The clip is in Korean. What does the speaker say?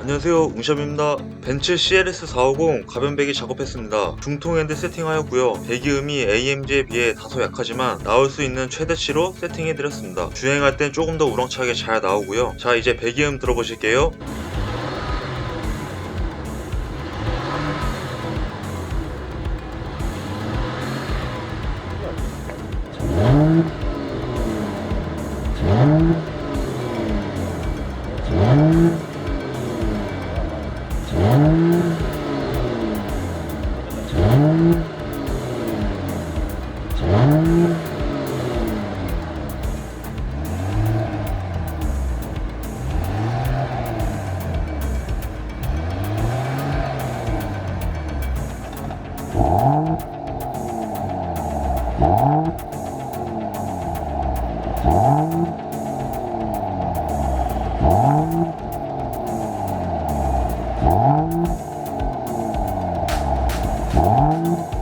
안녕하세요 웅샵입니다. 벤츠 CLS 450 가변 배기 작업했습니다. 중통 핸드 세팅하였고요. 배기음이 AMG에 비해 다소 약하지만 나올 수 있는 최대치로 세팅해드렸습니다. 주행할 땐 조금 더 우렁차게 잘 나오고요. 자 이제 배기음 들어보실게요 Oh. Thank you.